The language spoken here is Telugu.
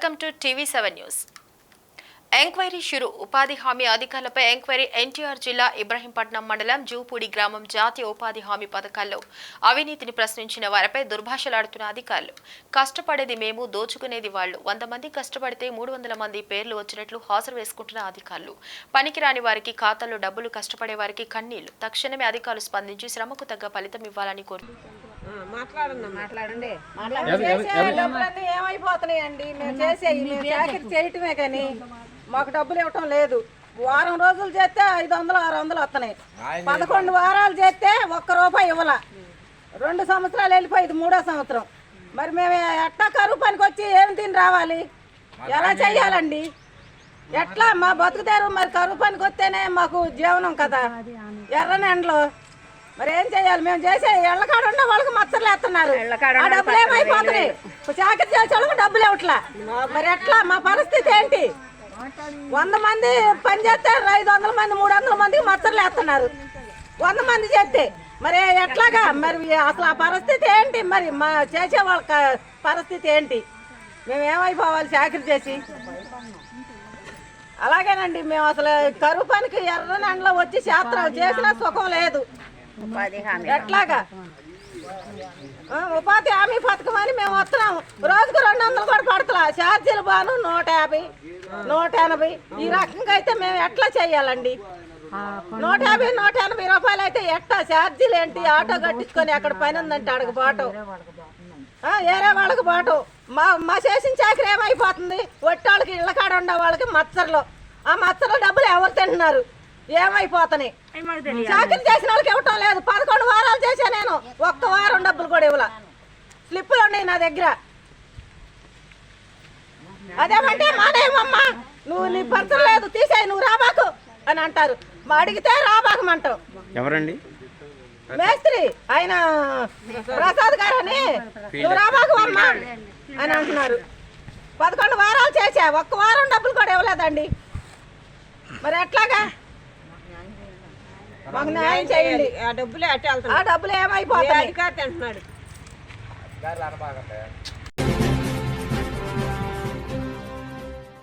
Welcome to TV seven news. Enquiry షురు. ఉపాధి హామీ అధికారులపై ఎంక్వైరీ ఎన్టీఆర్ జిల్లా ఇబ్రహీంపట్నం మండలం జూపూడి గ్రామం జాతీయ ఉపాధి హామీ పథకాల్లో అవినీతిని ప్రశ్నించిన వారిపై దుర్భాషలాడుతున్న అధికారులు. కష్టపడేది మేము దోచుకునేది వాళ్ళు. వంద మంది కష్టపడితే మూడు వందల మంది పేర్లు వచ్చినట్లు హాజరు వేసుకుంటున్న అధికారులు. పనికిరాని వారికి ఖాతాల్లో డబ్బులు కష్టపడే వారికి కన్నీళ్ళు. తక్షణమే అధికారులు స్పందించి శ్రమకు తగ్గ ఫలితం ఇవ్వాలని కోరుతున్నారు మాట్లాడండి మాట్లాడండి. డబ్బులన్నీ ఏమైపోతున్నాయండి? మేము చాకరీ చేయటమే కానీ మాకు డబ్బులు ఇవ్వటం లేదు. వారం రోజులు చేస్తే ఐదు వందలు ఆరు వందలు వస్తున్నాయి. పదకొండు వారాలు చేస్తే ఒక్క రూపాయి ఇవ్వాల. రెండు సంవత్సరాలు వెళ్ళిపోయింది మూడో సంవత్సరం. మరి మేము ఎట్టా కరువు పనికి వచ్చి ఏమి తిని రావాలి? ఎలా చెయ్యాలండి ఎట్లా మా బతుకుతారు? మరి కరువు పనికి వస్తేనే మాకు జీవనం కదా. ఎర్రనెండలో మరి ఏం చేయాలి? మేము చేసే ఎళ్ళకాడ ఉన్న వాళ్ళకి మచ్చలు వేస్తున్నారు. ఆ డబ్బులు ఏమైపోతున్నాయి? చాకరీ చేసే వాళ్ళకి డబ్బులు ఇవ్వట్లా. మరి ఎట్లా? మా పరిస్థితి ఏంటి? వంద మంది పని చేస్తే ఐదు వందల మంది మూడు వందల మందికి మచ్చలు వేస్తున్నారు. వంద మంది చేస్తే. మరి ఎట్లాగా? మరి అసలు ఆ పరిస్థితి ఏంటి? మరి మా చేసే వాళ్ళ పరిస్థితి ఏంటి? మేము ఏమైపోవాలి చాకరీ చేసి? అలాగేనండి. మేము అసలు కరువు పనికి ఎర్రని ఎండలో వచ్చి శాస్త్రాలు చేసినా సుఖం లేదు. ఎట్లాగా? ఆ, ఉపాధి హామీ పథకం అని మేము వస్తున్నాము. రోజుకు రెండు వందలు కూడా పడతలా. ఛార్జీలు బాను నూట యాభై నూట ఎనభై. ఈ రకంగా అయితే మేము ఎట్లా చేయాలండి? నూట యాభై నూట ఎనభై రూపాయలు అయితే ఎట్లా ఛార్జీలు ఏంటి? ఆటో కట్టించుకొని ఎక్కడ పని ఉందంటే అడగ బాటో. ఆ, ఏరే వాళ్ళకి బాటు. మా మా చేసిన చాకరీ ఏమైపోతుంది? ఒట్టాళ్ళకి ఇళ్ళ కాడ ఉండే వాళ్ళకి మచ్చర్లు. ఆ మచ్చర్ల డబ్బులు ఎవరు తింటున్నారు? ఏమైపోతున్నాయి? చాకరీ చేసిన వాళ్ళకి ఇవ్వటం లేదు పదకొండు వారాలు చేశా నేను ఒక్క వారం డబ్బులు కూడా ఇవ్వాల స్లిప్పులు ఉన్నాయి నా దగ్గర. అదేమంటే మానేయమమ్మా నువ్వు నీ పంచం లేదు తీసేయి నువ్వు రాబాకు అని అంటారు. మా అడిగితే రాబాకమంటావు ఎవరండి? మేస్త్రి ఆయన ప్రసాద్ గారు అని నువ్వు రాబాకు అమ్మా అని అంటున్నారు. పదకొండు వారాలు చేసా ఒక్క వారం డబ్బులు కూడా ఇవ్వలేదండి. మరి ఎట్లాగా? మాకు న్యాయం చేయండి. ఆ డబ్బులే అట్టే ఆ వెళ్తున్నాడు డబ్బులు ఏమైపోతాయి అధికారి అంటున్నాడు?